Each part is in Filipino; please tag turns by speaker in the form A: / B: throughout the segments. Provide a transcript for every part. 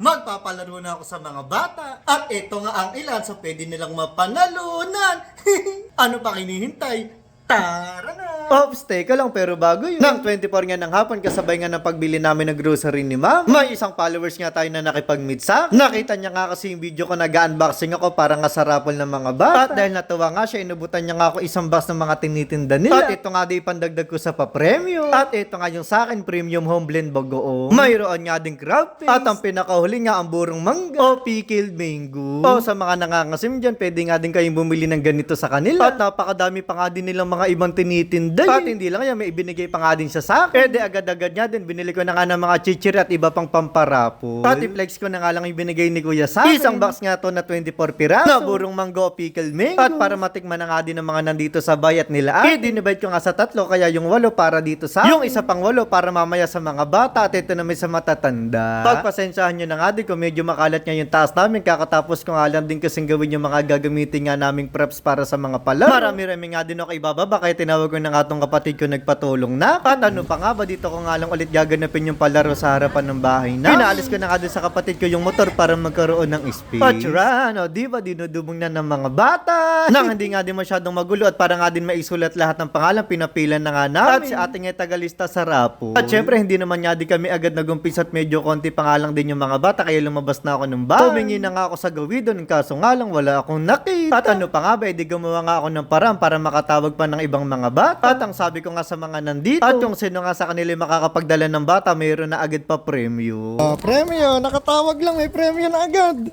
A: Magpapalaro na ako sa mga bata. At ito nga ang ilan sa pwede nilang mapanalunan. ano pa kinihintay? Tara na! Ops, teka lang pero bago yun. Nang 24 nga ng hapon, kasabay nga ng pagbili namin ng grocery ni ma'am. May isang followers nga tayo na nakipag-meet sa. Nakita niya nga kasi yung video ko nag-unboxing ako para nga sa raffle ng mga bata. At dahil natuwa nga siya, inubutan niya nga ako isang box ng mga tinitinda nila. At ito nga di pandagdag ko sa pa-premium. At ito nga yung sa akin, premium home blend bagoong. Mayroon nga ding crab paste. At ang pinakahuli nga ang burong mangga o pickled mango. O sa mga nangangasim dyan, pwede nga din kayong bumili ng ganito sa kanila. At napakadami pa nga din nilang mga ibang tinitinda. At hindi lang yan, may ibinigay pa nga din siya sa akin. Eh di agad-agad nga din, binili ko na nga ng mga chichiri at iba pang pamparapo. At i-flex ko na nga lang yung binigay ni Kuya sa akin. Isang box nga to na 24 piraso. Na burong manggo o pickled mango. At para matikman na nga din ng mga nandito sa bayat nila. Eh, dinivide ko nga sa tatlo, kaya yung walo para dito sa Yung isa pang walo para mamaya sa mga bata at ito naman sa matatanda. Pagpasensyahan nyo na nga din kung medyo makalat nga yung taas namin, kakatapos ko nga lang din kasing gawin yung mga gagamitin nga naming preps para sa mga pala. Marami-rami nga din ako ibababa, kaya tinawag ko na nga tong kapatid ko nagpatulong na. At ano pa nga ba, dito ko nga lang ulit gaganapin yung palaro sa harapan ng bahay na. Pinaalis ko na nga sa kapatid ko yung motor para magkaroon ng space. At sure, no, di ba, dinudubong na ng mga bata. Nang hindi nga din masyadong magulo at para nga din maisulat lahat ng pangalan, pinapilan na nga namin. At si ating tagalista sa rapo. At syempre, hindi naman nga di kami agad nagumpis at medyo konti pa nga lang din yung mga bata, kaya lumabas na ako ng bahay. Tumingi na nga ako sa gawido, ng kaso nga lang wala akong nakita. At ano pa nga ba, edi gumawa nga ako ng parang para makatawag pa ng ibang mga bata. At ang sabi ko nga sa mga nandito, at kung sino nga sa kanila yung makakapagdala ng bata, mayroon na agad pa premyo.
B: Oh, premyo, nakatawag lang, may premyo na agad.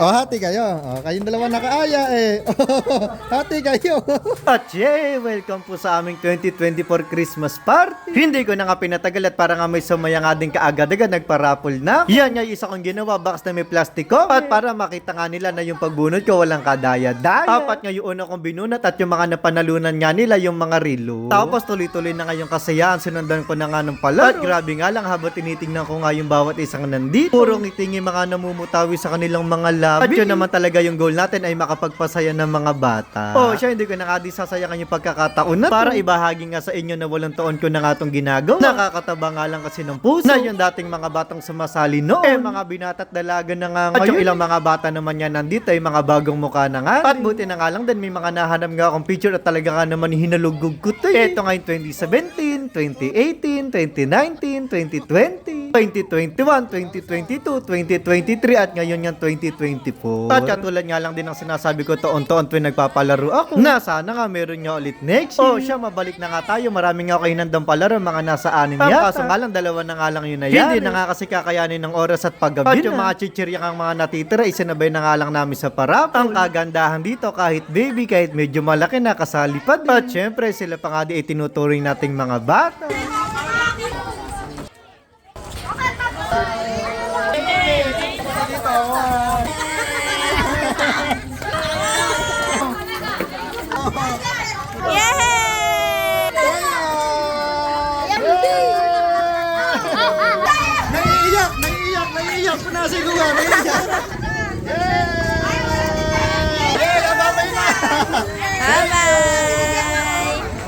B: Oh, hati kayo. Oh, kayong dalawa nakaaya eh. hati kayo.
A: At yay! Welcome po sa aming 2024 Christmas party. Hindi ko na nga pinatagal at para nga may sumaya nga din kaagad-agad nagparapol na. Yan nga yung isa kong ginawa, box na may plastiko. At para makita nga nila na yung pagbunot ko walang kadaya-daya. Apat nga yung una kong binunot at yung mga napanalunan nga nila yung mga relo. Tapos tuloy-tuloy na nga yung kasayahan, sunundan ko na nga ng palaro. At grabe nga lang habang tinitingnan ko nga yung bawat isang nandito. Puro ngiting yung mga namumutawi sa kanilang mga labi. At yun naman talaga yung goal natin ay makapagpasaya ng mga bata. Oh, siya hindi ko na nga di sasayangan yung pagkakataon na para ibahagi nga sa inyo na walang taon ko na nga itong ginagawa. Nakakataba nga lang kasi ng puso na yung dating mga batang sumasali noon. Eh, mga binata at dalaga na nga ngayon. At yung ilang mga bata naman yan nandito ay mga bagong mukha na nga. At buti na nga lang din may mga nahanap nga akong picture at talaga nga naman hinalugog eh. Ito ngayon 2017, 2018, 2019, 2020, 2021, 2022, 2023 at ngayon yung 2024. At katulad nga lang din ang sinasabi ko taon-taon tuwing nagpapalaro ako. Na sana nga meron nga ulit next year. Oh, siya mabalik na nga tayo. Marami nga kayo nandang palaro, mga nasa anim yata. Kaso nga lang, dalawa na nga lang yun na yan. Hindi na nga kasi kakayanin ng oras at paggabi At yung mga chichirya ang mga natitira, isinabay na nga lang namin sa parap. Ang kagandahan dito, kahit baby, kahit medyo malaki na, kasali pa din. At syempre, sila pa nga di itinuturing nating mga bata.
B: Naiiyak, naiiyak, naiiyak. Punasin ko nga, naiiyak. Yay! Yay! Babay na!
C: Bye-bye!